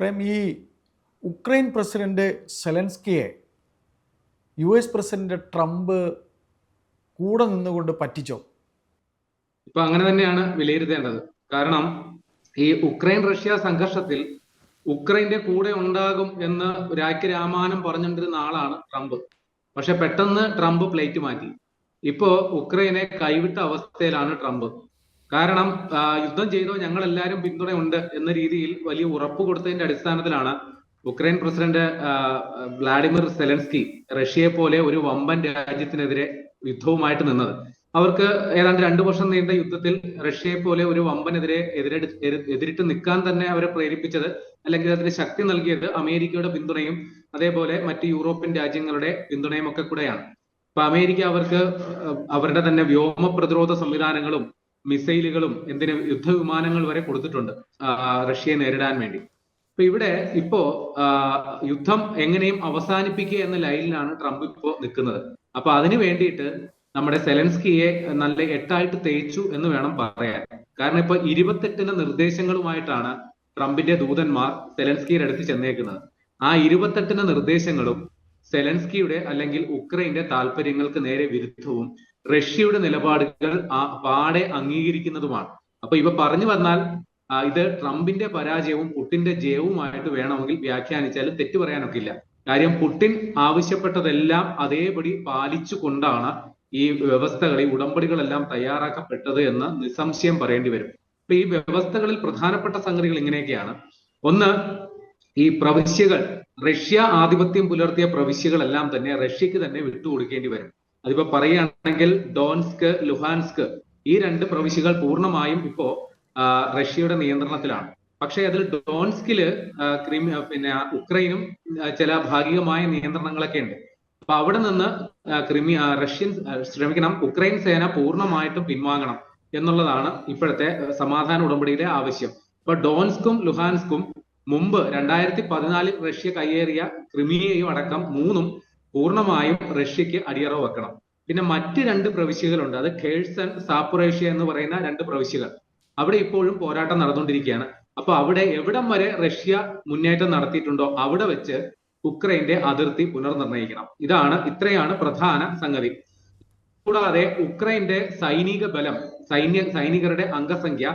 പ്രേം ഈ Ukraine president സെലൻസ്കിയെ U S president Trump കൂടെ നിന്നുകൊണ്ട് പറ്റിച്ചോ? ഇപ്പൊ അങ്ങനെ തന്നെയാണ് വിലയിരുത്തേണ്ടത്. കാരണം ഈ ഉക്രൈൻ റഷ്യ സംഘർഷത്തിൽ ഉക്രൈന്റെ കൂടെ ഉണ്ടാകും എന്ന് രാമാനം പറഞ്ഞുകൊണ്ടിരുന്ന ആളാണ് ട്രംപ്. പക്ഷെ പെട്ടെന്ന് ട്രംപ് പ്ലേറ്റ് മാറ്റി. ഇപ്പോ ഉക്രൈനെ കൈവിട്ട അവസ്ഥയിലാണ് ട്രംപ്. കാരണം യുദ്ധം ചെയ്തോ ഞങ്ങൾ എല്ലാവരും പിന്തുണയുണ്ട് എന്ന രീതിയിൽ വലിയ ഉറപ്പ് കൊടുത്തതിന്റെ അടിസ്ഥാനത്തിലാണ് ഉക്രൈൻ പ്രസിഡന്റ് വ്ളാഡിമിർ സെലൻസ്കി റഷ്യയെ പോലെ ഒരു വമ്പൻ രാജ്യത്തിനെതിരെ യുദ്ധവുമായിട്ട് നിന്നത്. അവർക്ക് ഏതാണ്ട് രണ്ടു വർഷം നീണ്ട യുദ്ധത്തിൽ റഷ്യയെ പോലെ ഒരു വമ്പനെതിരെ എതിരെ എതിരിട്ട് നിൽക്കാൻ തന്നെ അവരെ പ്രേരിപ്പിച്ചത് അല്ലെങ്കിൽ അതിന് ശക്തി നൽകിയത് അമേരിക്കയുടെ പിന്തുണയും അതേപോലെ മറ്റ് യൂറോപ്യൻ രാജ്യങ്ങളുടെ പിന്തുണയും ഒക്കെ കൂടെയാണ്. അപ്പൊ അമേരിക്ക അവർക്ക് അവരുടെ തന്നെ വ്യോമ പ്രതിരോധ സംവിധാനങ്ങളും മിസൈലുകളും എന്തിന് യുദ്ധവിമാനങ്ങൾ വരെ കൊടുത്തിട്ടുണ്ട് റഷ്യയെ നേരിടാൻ വേണ്ടി. അപ്പൊ ഇവിടെ ഇപ്പോ യുദ്ധം എങ്ങനെയും അവസാനിപ്പിക്കുക എന്ന ലൈനിലാണ് ട്രംപ് ഇപ്പോ നിൽക്കുന്നത്. അപ്പൊ അതിനു വേണ്ടിയിട്ട് നമ്മുടെ സെലൻസ്കിയെ നല്ല എട്ടായിട്ട് തേച്ചു എന്ന് വേണം പറയാൻ. കാരണം ഇപ്പൊ ഇരുപത്തെട്ടിന് നിർദ്ദേശങ്ങളുമായിട്ടാണ് ട്രംപിന്റെ ദൂതന്മാർ സെലൻസ്കിയുടെ അടുത്ത് ചെന്നേക്കുന്നത്. ആ ഇരുപത്തെട്ടിന് നിർദ്ദേശങ്ങളും സെലൻസ്കിയുടെ അല്ലെങ്കിൽ ഉക്രൈന്റെ താല്പര്യങ്ങൾക്ക് നേരെ വിരുദ്ധവും റഷ്യയുടെ നിലപാടുകൾ പാടെ അംഗീകരിക്കുന്നതുമാണ്. അപ്പൊ ഇവ പറഞ്ഞു വന്നാൽ ഇത് ട്രംപിന്റെ പരാജയവും പുട്ടിന്റെ ജയവുമായിട്ട് വേണമെങ്കിൽ വ്യാഖ്യാനിച്ചാലും തെറ്റു പറയാനൊക്കില്ല. കാര്യം പുട്ടിൻ ആവശ്യപ്പെട്ടതെല്ലാം അതേപടി പാലിച്ചുകൊണ്ടാണ് ഈ വ്യവസ്ഥകൾ ഈ ഉടമ്പടികളെല്ലാം തയ്യാറാക്കപ്പെട്ടത് എന്ന് നിസ്സംശയം പറയേണ്ടി വരും. അപ്പൊ ഈ വ്യവസ്ഥകളിൽ പ്രധാനപ്പെട്ട സംഗതികൾ ഇങ്ങനെയൊക്കെയാണ്. ഒന്ന് ഈ പ്രവിശ്യകൾ. റഷ്യ ആധിപത്യം പുലർത്തിയ പ്രവിശ്യകളെല്ലാം തന്നെ റഷ്യക്ക് തന്നെ വിട്ടുകൊടുക്കേണ്ടി വരും. അതിപ്പോ പറയുകയാണെങ്കിൽ ഡോൻസ്ക് ലുഹാൻസ്ക് ഈ രണ്ട് പ്രവിശ്യകൾ പൂർണമായും ഇപ്പോ റഷ്യയുടെ നിയന്ത്രണത്തിലാണ്. പക്ഷേ അതിൽ ഡോൺസ്കിൽ പിന്നെ ഉക്രൈനും ചില ഭാഗികമായ നിയന്ത്രണങ്ങളൊക്കെ ഉണ്ട്. അപ്പൊ അവിടെ നിന്ന് ക്രിമി റഷ്യൻ ശ്രമിക്കണം ഉക്രൈൻ സേന പൂർണമായിട്ടും പിൻവാങ്ങണം എന്നുള്ളതാണ് ഇപ്പോഴത്തെ സമാധാന ഉടമ്പടിയിലെ ആവശ്യം. ഇപ്പൊ ഡോൺസ്കും ലുഹാൻസ്കും മുമ്പ് രണ്ടായിരത്തി പതിനാലിൽ റഷ്യ കയ്യേറിയ ക്രിമിയയും അടക്കം മൂന്നും പൂർണമായും റഷ്യക്ക് അടിയറ വെക്കണം. പിന്നെ മറ്റ് രണ്ട് പ്രവിശ്യകളുണ്ട്. അത് കേഴ്സൺ സാപ്പുറേഷ്യ എന്ന് പറയുന്ന രണ്ട് പ്രവിശ്യകൾ. അവിടെ ഇപ്പോഴും പോരാട്ടം നടന്നുകൊണ്ടിരിക്കുകയാണ്. അപ്പൊ അവിടെ എവിടം വരെ റഷ്യ മുന്നേറ്റം നടത്തിയിട്ടുണ്ടോ അവിടെ വെച്ച് ഉക്രൈന്റെ അതിർത്തി പുനർനിർണയിക്കണം ഇതാണ് ഇത്രയാണ് പ്രധാന സംഗതി. കൂടാതെ ഉക്രൈന്റെ സൈനിക ബലം സൈന്യ സൈനികരുടെ അംഗസംഖ്യ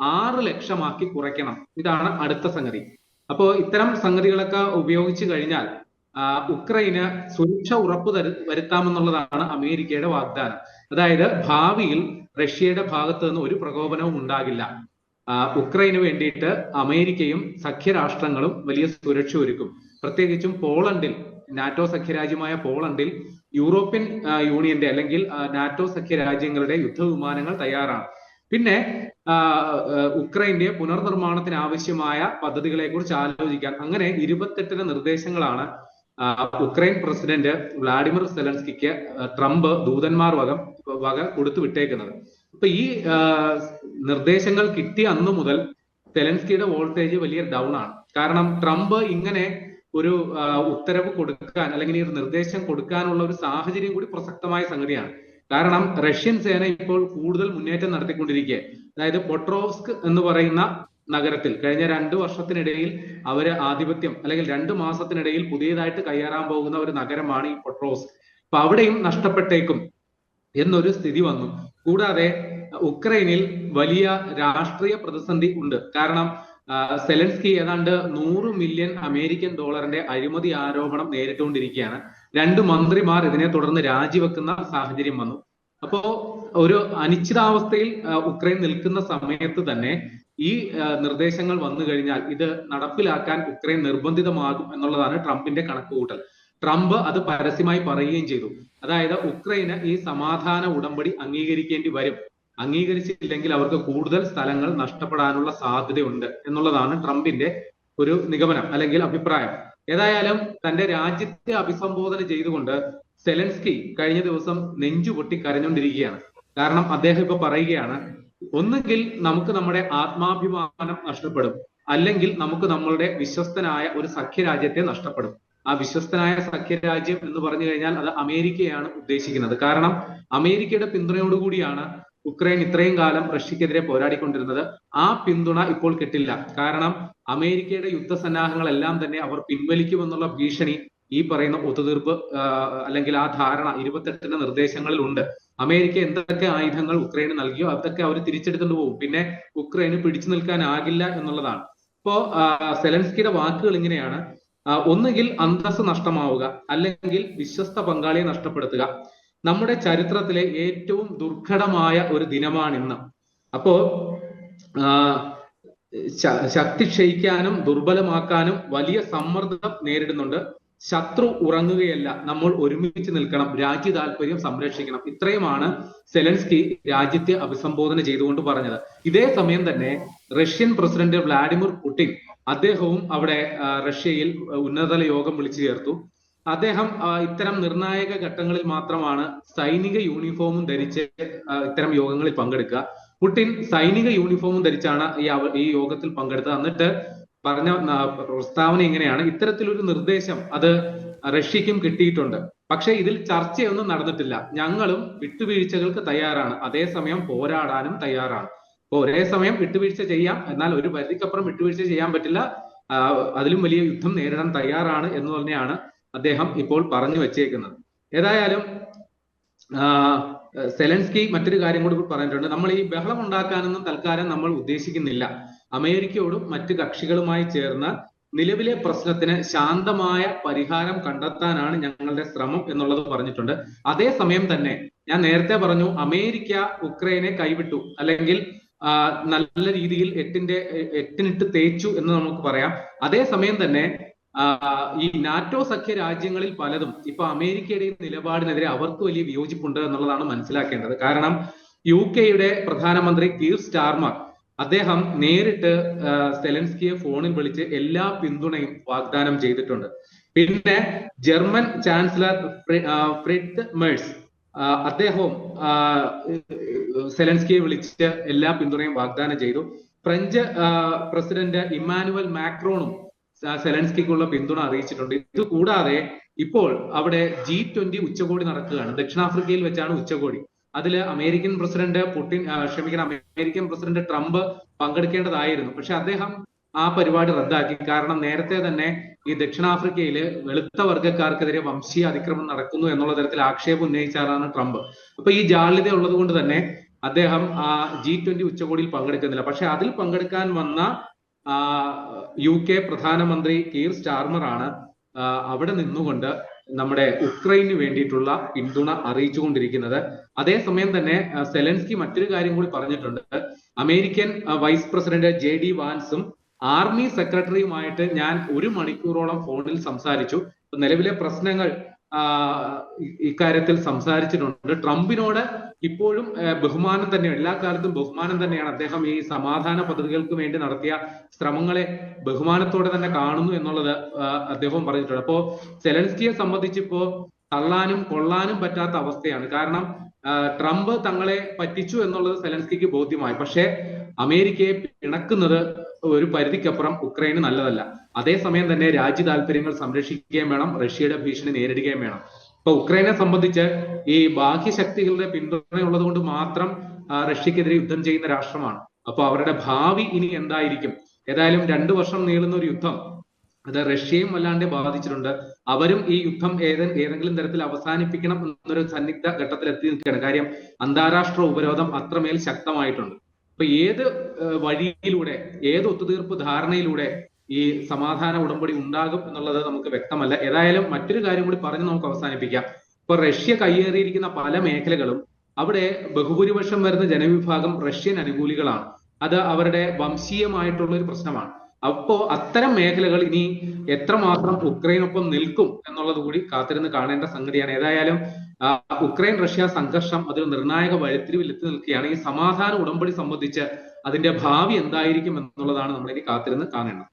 ആറ് ലക്ഷമാക്കി കുറയ്ക്കണം. ഇതാണ് അടുത്ത സംഗതി. അപ്പോ ഇത്തരം സംഗതികളൊക്കെ ഉപയോഗിച്ചു കഴിഞ്ഞാൽ ഉക്രൈന് സുരക്ഷ ഉറപ്പു തരു വരുത്താമെന്നുള്ളതാണ് അമേരിക്കയുടെ വാഗ്ദാനം. അതായത് ഭാവിയിൽ റഷ്യയുടെ ഭാഗത്ത് നിന്ന് ഒരു പ്രകോപനവും ഉണ്ടാകില്ല. ഉക്രൈന് വേണ്ടിയിട്ട് അമേരിക്കയും സഖ്യരാഷ്ട്രങ്ങളും വലിയ സുരക്ഷ ഒരുക്കും. പ്രത്യേകിച്ചും പോളണ്ടിൽ നാറ്റോ സഖ്യരാജ്യമായ പോളണ്ടിൽ യൂറോപ്യൻ യൂണിയന്റെ അല്ലെങ്കിൽ നാറ്റോ സഖ്യരാജ്യങ്ങളുടെ യുദ്ധവിമാനങ്ങൾ തയ്യാറാണ്. പിന്നെ ഉക്രൈന്റെ പുനർനിർമ്മാണത്തിന് ആവശ്യമായ പദ്ധതികളെ കുറിച്ച് ആലോചിക്കാൻ അങ്ങനെ ഇരുപത്തെട്ടിന് നിർദ്ദേശങ്ങളാണ് ഉക്രൈൻ പ്രസിഡന്റ് വ്ളാഡിമിർ സെലൻസ്കിക്ക് ട്രംപ് ദൂതന്മാർ വക വക കൊടുത്തു വിട്ടേക്കുന്നത്. അപ്പൊ ഈ നിർദ്ദേശങ്ങൾ കിട്ടിയ അന്ന് മുതൽ സെലൻസ്കിയുടെ വോൾട്ടേജ് വലിയ ഡൗൺ ആണ്. കാരണം ട്രംപ് ഇങ്ങനെ ഒരു ഉത്തരവ് കൊടുക്കാൻ അല്ലെങ്കിൽ ഈ ഒരു നിർദ്ദേശം കൊടുക്കാനുള്ള ഒരു സാഹചര്യം കൂടി പ്രസക്തമായ സംഗതിയാണ്. കാരണം റഷ്യൻ സേന ഇപ്പോൾ കൂടുതൽ മുന്നേറ്റം നടത്തിക്കൊണ്ടിരിക്കുക അതായത് പൊട്രോസ്ക് എന്ന് പറയുന്ന നഗരത്തിൽ കഴിഞ്ഞ രണ്ടു വർഷത്തിനിടയിൽ അവർ ആധിപത്യം അല്ലെങ്കിൽ രണ്ടു മാസത്തിനിടയിൽ പുതിയതായിട്ട് കയ്യേറാൻ പോകുന്ന ഒരു നഗരമാണ് ഈ പൊട്രോസ്. അപ്പൊ അവിടെയും നഷ്ടപ്പെട്ടേക്കും എന്നൊരു സ്ഥിതി വന്നു. കൂടാതെ ഉക്രൈനിൽ വലിയ രാഷ്ട്രീയ പ്രതിസന്ധി ഉണ്ട്. കാരണം സെലൻസ്കി ഏതാണ്ട് നൂറ് മില്യൺ അമേരിക്കൻ ഡോളറിന്റെ അഴിമതി ആരോപണം നേരിട്ടുകൊണ്ടിരിക്കുകയാണ്. രണ്ട് മന്ത്രിമാർ ഇതിനെ തുടർന്ന് രാജിവെക്കുന്ന സാഹചര്യം വന്നു. അപ്പോ ഒരു അനിശ്ചിതാവസ്ഥയിൽ ഉക്രൈൻ നിൽക്കുന്ന സമയത്ത് തന്നെ ഈ നിർദ്ദേശങ്ങൾ വന്നു കഴിഞ്ഞാൽ ഇത് നടപ്പിലാക്കാൻ ഉക്രൈൻ നിർബന്ധിതമാകും എന്നുള്ളതാണ് ട്രംപിന്റെ കണക്കുകൂട്ടൽ. ട്രംപ് അത് പരസ്യമായി പറയുകയും ചെയ്തു. അതായത് ഉക്രൈന് ഈ സമാധാന ഉടമ്പടി അംഗീകരിക്കേണ്ടി വരും. അംഗീകരിച്ചില്ലെങ്കിൽ അവർക്ക് കൂടുതൽ സ്ഥലങ്ങൾ നഷ്ടപ്പെടാനുള്ള സാധ്യതയുണ്ട് എന്നുള്ളതാണ് ട്രംപിന്റെ ഒരു നിഗമനം അല്ലെങ്കിൽ അഭിപ്രായം. ഏതായാലും തന്റെ രാജ്യത്തെ അഭിസംബോധന ചെയ്തുകൊണ്ട് സെലൻസ്കി കഴിഞ്ഞ ദിവസം നെഞ്ചു പൊട്ടി കരഞ്ഞുകൊണ്ടിരിക്കുകയാണ്. കാരണം അദ്ദേഹം ഇപ്പൊ പറയുകയാണ് ഒന്നുകിൽ നമുക്ക് നമ്മുടെ ആത്മാഭിമാനം നഷ്ടപ്പെടും അല്ലെങ്കിൽ നമുക്ക് നമ്മളുടെ വിശ്വസ്തനായ ഒരു സഖ്യരാജ്യത്തെ നഷ്ടപ്പെടും. ആ വിശ്വസ്തനായ സഖ്യരാജ്യം എന്ന് പറഞ്ഞു കഴിഞ്ഞാൽ അത് അമേരിക്കയാണ് ഉദ്ദേശിക്കുന്നത്. കാരണം അമേരിക്കയുടെ പിന്തുണയോടുകൂടിയാണ് ഉക്രൈൻ ഇത്രയും കാലം റഷ്യക്കെതിരെ പോരാടിക്കൊണ്ടിരുന്നത്. ആ പിന്തുണ ഇപ്പോൾ കിട്ടില്ല. കാരണം അമേരിക്കയുടെ യുദ്ധസന്നാഹങ്ങളെല്ലാം തന്നെ അവർ പിൻവലിക്കുമെന്നുള്ള ഭീഷണി ഈ പറയുന്ന ഒത്തുതീർപ്പ് അല്ലെങ്കിൽ ആ ധാരണ ഇരുപത്തെട്ടിന്റെ നിർദ്ദേശങ്ങളിൽ ഉണ്ട് അമേരിക്ക എന്തൊക്കെ ആയുധങ്ങൾ ഉക്രൈന് നൽകിയോ അതൊക്കെ അവർ തിരിച്ചെടുത്തുകൊണ്ട് പോകും. പിന്നെ ഉക്രൈന് പിടിച്ചു നിൽക്കാനാകില്ല എന്നുള്ളതാണ്. ഇപ്പോ സെലൻസ്കിയുടെ വാക്കുകൾ ഇങ്ങനെയാണ്. ഒന്നുകിൽ അന്തസ് നഷ്ടമാവുക അല്ലെങ്കിൽ വിശ്വസ്ത പങ്കാളിയെ നഷ്ടപ്പെടുത്തുക. നമ്മുടെ ചരിത്രത്തിലെ ഏറ്റവും ദുർഘടമായ ഒരു ദിനമാണ് ഇന്ന്. അപ്പോ ശക്തി ക്ഷയിക്കാനും ദുർബലമാക്കാനും വലിയ സമ്മർദ്ദം നേരിടുന്നുണ്ട്. ശത്രു ഉറങ്ങുകയല്ല. നമ്മൾ ഒരുമിച്ച് നിൽക്കണം. രാജ്യ താല്പര്യം സംരക്ഷിക്കണം. ഇത്രയുമാണ് സെലൻസ്കി രാജ്യത്തെ അഭിസംബോധന ചെയ്തുകൊണ്ട് പറഞ്ഞത്. ഇതേ സമയം തന്നെ റഷ്യൻ പ്രസിഡന്റ് വ്ളാഡിമിർ പുടിൻ അദ്ദേഹവും അവിടെ റഷ്യയിൽ ഉന്നതതല യോഗം വിളിച്ചു ചേർത്തു. അദ്ദേഹം ഇത്തരം നിർണായക ഘട്ടങ്ങളിൽ മാത്രമാണ് സൈനിക യൂണിഫോമും ധരിച്ച് ഇത്തരം യോഗങ്ങളിൽ പങ്കെടുക്കുക. പുടിൻ സൈനിക യൂണിഫോമും ധരിച്ചാണ് ഈ ഈ യോഗത്തിൽ പങ്കെടുത്തത്. എന്നിട്ട് പറഞ്ഞ പ്രസ്താവന ഇങ്ങനെയാണ്. ഇത്തരത്തിലൊരു നിർദ്ദേശം അത് റഷ്യക്കും കിട്ടിയിട്ടുണ്ട്. പക്ഷേ ഇതിൽ ചർച്ചയൊന്നും നടന്നിട്ടില്ല. ഞങ്ങളും വിട്ടുവീഴ്ചകൾക്ക് തയ്യാറാണ്. അതേസമയം പോരാടാനും തയ്യാറാണ്. ഒരേ സമയം വിട്ടുവീഴ്ച ചെയ്യാം. എന്നാൽ ഒരു പരിധിക്കപ്പുറം വിട്ടുവീഴ്ച ചെയ്യാൻ പറ്റില്ല. അതിലും വലിയ യുദ്ധം നേരിടാൻ തയ്യാറാണ് എന്ന് തന്നെയാണ് അദ്ദേഹം ഇപ്പോൾ പറഞ്ഞു വെച്ചേക്കുന്നത്. ഏതായാലും സെലൻസ്കി മറ്റൊരു കാര്യം കൂടി പറഞ്ഞിട്ടുണ്ട്. നമ്മൾ ഈ ബഹളം ഉണ്ടാക്കാനൊന്നും തൽക്കാലം നമ്മൾ ഉദ്ദേശിക്കുന്നില്ല. അമേരിക്കയോടും മറ്റ് കക്ഷികളുമായി ചേർന്ന് നിലവിലെ പ്രശ്നത്തിന് ശാന്തമായ പരിഹാരം കണ്ടെത്താനാണ് ഞങ്ങളുടെ ശ്രമം എന്നുള്ളത് പറഞ്ഞിട്ടുണ്ട്. അതേസമയം തന്നെ ഞാൻ നേരത്തെ പറഞ്ഞു അമേരിക്ക ഉക്രൈനെ കൈവിട്ടു. അല്ലെങ്കിൽ നല്ല രീതിയിൽ എട്ടിന്റെ എട്ടിനിട്ട് തേച്ചു എന്ന് നമുക്ക് പറയാം. അതേസമയം തന്നെ ഈ നാറ്റോ സഖ്യ രാജ്യങ്ങളിൽ പലതും ഇപ്പൊ അമേരിക്കയുടെ നിലപാടിനെതിരെ അവർക്ക് വലിയ വിയോജിപ്പുണ്ട് എന്നുള്ളതാണ് മനസ്സിലാക്കേണ്ടത്. കാരണം യു കെയുടെ പ്രധാനമന്ത്രി കീർ സ്റ്റാർമർ അദ്ദേഹം നേരിട്ട് സെലൻസ്കിയെ ഫോണിൽ വിളിച്ച് എല്ലാ പിന്തുണയും വാഗ്ദാനം ചെയ്തിട്ടുണ്ട്. പിന്നെ ജർമ്മൻ ചാൻസലർ ഫ്രിഡ് മേഴ്സ് അദ്ദേഹവും സെലൻസ്കിയെ വിളിച്ച് എല്ലാ പിന്തുണയും വാഗ്ദാനം ചെയ്തു. ഫ്രഞ്ച് പ്രസിഡന്റ് ഇമ്മാനുവൽ മാക്രോണും സെലൻസ്കിക്കുള്ള പിന്തുണ അറിയിച്ചിട്ടുണ്ട്. ഇത് കൂടാതെ ഇപ്പോൾ അവിടെ ജി ട്വന്റി ഉച്ചകോടി നടക്കുകയാണ്. ദക്ഷിണാഫ്രിക്കയിൽ വെച്ചാണ് ഉച്ചകോടി. അതിൽ അമേരിക്കൻ പ്രസിഡന്റ് പുടിൻ ക്ഷമിക്കണം അമേരിക്കൻ പ്രസിഡന്റ് ട്രംപ് പങ്കെടുക്കേണ്ടതായിരുന്നു. പക്ഷെ അദ്ദേഹം ആ പരിപാടി റദ്ദാക്കി. കാരണം നേരത്തെ തന്നെ ഈ ദക്ഷിണാഫ്രിക്കയിൽ വെളുത്ത വർഗക്കാർക്കെതിരെ വംശീയ അതിക്രമം നടക്കുന്നു എന്നുള്ള തരത്തിൽ ആക്ഷേപം ഉന്നയിച്ചാലാണ് ട്രംപ്. അപ്പൊ ഈ ജാള്യത ഉള്ളത് കൊണ്ട് തന്നെ അദ്ദേഹം ആ ജി ട്വന്റി ഉച്ചകോടിയിൽ പങ്കെടുക്കുന്നില്ല. പക്ഷെ അതിൽ പങ്കെടുക്കാൻ വന്ന യു കെ പ്രധാനമന്ത്രി കീർ സ്റ്റാർമർ ആണ് അവിടെ നിന്നുകൊണ്ട് നമ്മുടെ ഉക്രൈന് വേണ്ടിയിട്ടുള്ള പിന്തുണ അറിയിച്ചുകൊണ്ടിരിക്കുന്നത്. അതേസമയം തന്നെ സെലൻസ്കി മറ്റൊരു കാര്യം കൂടി പറഞ്ഞിട്ടുണ്ട്. American vice president J D വാൻസും army സെക്രട്ടറിയുമായിട്ട് ഞാൻ ഒരു മണിക്കൂറോളം ഫോണിൽ സംസാരിച്ചു. നിലവിലെ പ്രശ്നങ്ങൾ ഇക്കാര്യത്തിൽ സംസാരിച്ചിട്ടുണ്ട്. ട്രംപിനോട് ഇപ്പോഴും ബഹുമാനം തന്നെയാണ് എല്ലാ കാലത്തും ബഹുമാനം തന്നെയാണ് അദ്ദേഹം ഈ സമാധാന പദ്ധതികൾക്ക് വേണ്ടി നടത്തിയ ശ്രമങ്ങളെ ബഹുമാനത്തോടെ തന്നെ കാണുന്നു എന്നുള്ളത് അദ്ദേഹം പറഞ്ഞിട്ടുണ്ട്. അപ്പോ സെലൻസ്കിയെ സംബന്ധിച്ചിപ്പോ തള്ളാനും കൊള്ളാനും പറ്റാത്ത അവസ്ഥയാണ്. കാരണം ട്രംപ് തങ്ങളെ പറ്റിച്ചു എന്നുള്ളത് സെലൻസ്കിക്ക് ബോധ്യമായി. പക്ഷേ അമേരിക്കയെ പിണക്കുന്നത് ഒരു പരിധിക്കപ്പുറം ഉക്രൈന് നല്ലതല്ല. അതേസമയം തന്നെ രാജ്യ താല്പര്യങ്ങൾ സംരക്ഷിക്കുകയും വേണം റഷ്യയുടെ ഭീഷണി നേരിടുകയും വേണം. ഇപ്പൊ ഉക്രൈനെ സംബന്ധിച്ച് ഈ ബാഹ്യ ബാഹ്യശക്തികളുടെ പിന്തുണയുള്ളത് കൊണ്ട് മാത്രം റഷ്യക്കെതിരെ യുദ്ധം ചെയ്യുന്ന രാഷ്ട്രമാണ്. അപ്പൊ അവരുടെ ഭാവി ഇനി എന്തായിരിക്കും? ഏതായാലും രണ്ടു വർഷം നീളുന്ന ഒരു യുദ്ധം അത് റഷ്യയും വല്ലാണ്ട് ബാധിച്ചിട്ടുണ്ട്. അവരും ഈ യുദ്ധം ഏതെ ഏതെങ്കിലും തരത്തിൽ അവസാനിപ്പിക്കണം എന്നൊരു സന്നിഗ്ധ ഘട്ടത്തിൽ എത്തി നിൽക്കുകയാണ്. കാര്യം അന്താരാഷ്ട്ര ഉപരോധം അത്രമേൽ ശക്തമായിട്ടുണ്ട്. അപ്പൊ ഏത് വഴിയിലൂടെ ഏത് ഒത്തുതീർപ്പ് ധാരണയിലൂടെ ഈ സമാധാന ഉടമ്പടി ഉണ്ടാകും എന്നുള്ളത് നമുക്ക് വ്യക്തമല്ല. ഏതായാലും മറ്റൊരു കാര്യം കൂടി പറഞ്ഞ് നമുക്ക് അവസാനിപ്പിക്കാം. ഇപ്പൊ റഷ്യ കയ്യേറിയിരിക്കുന്ന പല മേഖലകളും അവിടെ ബഹുഭൂരിപക്ഷം വരുന്ന ജനവിഭാഗം റഷ്യൻ അനുകൂലികളാണ്. അത് അവരുടെ വംശീയമായിട്ടുള്ള ഒരു പ്രശ്നമാണ്. അപ്പോ അത്തരം മേഖലകൾ ഇനി എത്രമാത്രം ഉക്രൈനൊപ്പം നിൽക്കും എന്നുള്ളത് കൂടി കാത്തിരുന്ന് കാണേണ്ട സംഗതിയാണ്. ഏതായാലും ഉക്രൈൻ റഷ്യ സംഘർഷം അതൊരു നിർണായക വഴിത്തിരിവിൽ എത്തി നിൽക്കുകയാണ്. ഈ സമാധാന ഉടമ്പടി സംബന്ധിച്ച് അതിന്റെ ഭാവി എന്തായിരിക്കും എന്നുള്ളതാണ് നമ്മൾ ഇനി കാത്തിരുന്ന് കാണേണ്ടത്.